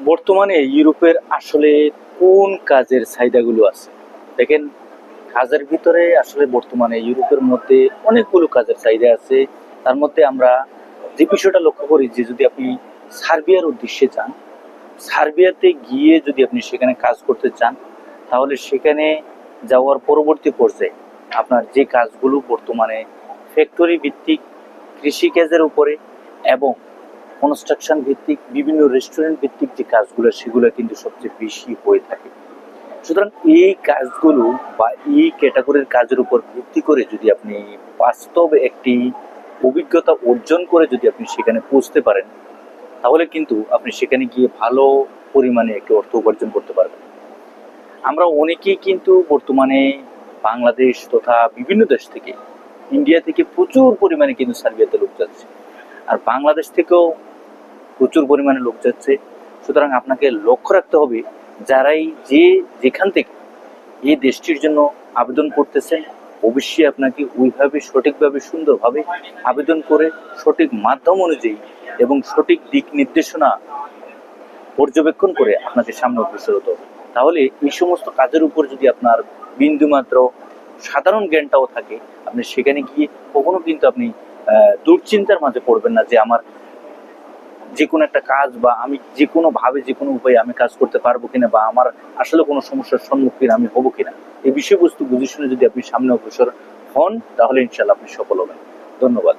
বর্তমানে ইউরোপের আসলে কোন কাজের চাহিদাগুলো আছে? দেখেন, কাজের ভিতরে আসলে বর্তমানে ইউরোপের মধ্যে অনেকগুলো কাজের চাহিদা আছে। তার মধ্যে আমরা যে বিষয়টা লক্ষ্য করি যে যদি আপনি সার্বিয়ার উদ্দেশ্যে যান, সার্বিয়াতে গিয়ে যদি আপনি সেখানে কাজ করতে চান, তাহলে সেখানে যাওয়ার পরবর্তী পর্যায়ে আপনার যে কাজগুলো বর্তমানে ফ্যাক্টরি ভিত্তিক কৃষিকাজের উপরে এবং কনস্ট্রাকশন ভিত্তিক, বিভিন্ন রেস্টুরেন্ট ভিত্তিক যে কাজগুলো, সেগুলো কিন্তু সবচেয়ে বেশি হয়ে থাকে। সুতরাং এই কাজগুলো বা এই ক্যাটাগরির কাজের উপর ভিত্তি করে যদি আপনি বাস্তব একটি অভিজ্ঞতা অর্জন করে যদি আপনি সেখানে পৌঁছতে পারেন, তাহলে কিন্তু আপনি সেখানে গিয়ে ভালো পরিমাণে একটি অর্থ উপার্জন করতে পারবেন। আমরা অনেকেই কিন্তু বর্তমানে বাংলাদেশ তথা বিভিন্ন দেশ থেকে ইন্ডিয়া থেকে প্রচুর পরিমাণে কিন্তু সার্বিয়াতে লোক যাচ্ছে। আর বাংলাদেশ থেকেও প্রচুর পরিমাণে লোক যাচ্ছে। সুতরাং আপনাকে লক্ষ্য রাখতে হবে, যারাই যে যেখান থেকে এই দেশটির জন্য আবেদন করতেছেন, অবশ্যই আপনাকে ওইভাবে, সঠিকভাবে, সুন্দরভাবে আবেদন করে সঠিক মাধ্যম অনুযায়ী এবং সঠিক দিক নির্দেশনা পর্যবেক্ষণ করে আপনাকে সামনে অগ্রসর হতে হবে। তাহলে এই সমস্ত কাজের উপর যদি আপনার বিন্দুমাত্র সাধারণ জ্ঞানটাও থাকে, আপনি সেখানে গিয়ে কখনো কিন্তু আপনি দুশ্চিন্তার মাঝে পড়বেন না যে আমার যে কোনো একটা কাজ বা আমি যে কোনো ভাবে যে কোনো উপায়ে আমি কাজ করতে পারব কিনা বা আমার আসলে কোনো সমস্যার সম্মুখীন আমি হব কিনা, এই বিষয়বস্তু বুঝে শুনে যদি আপনি সামনে অগ্রসর হন, তাহলে ইনশাল্লাহ আপনি সফল হবেন। ধন্যবাদ।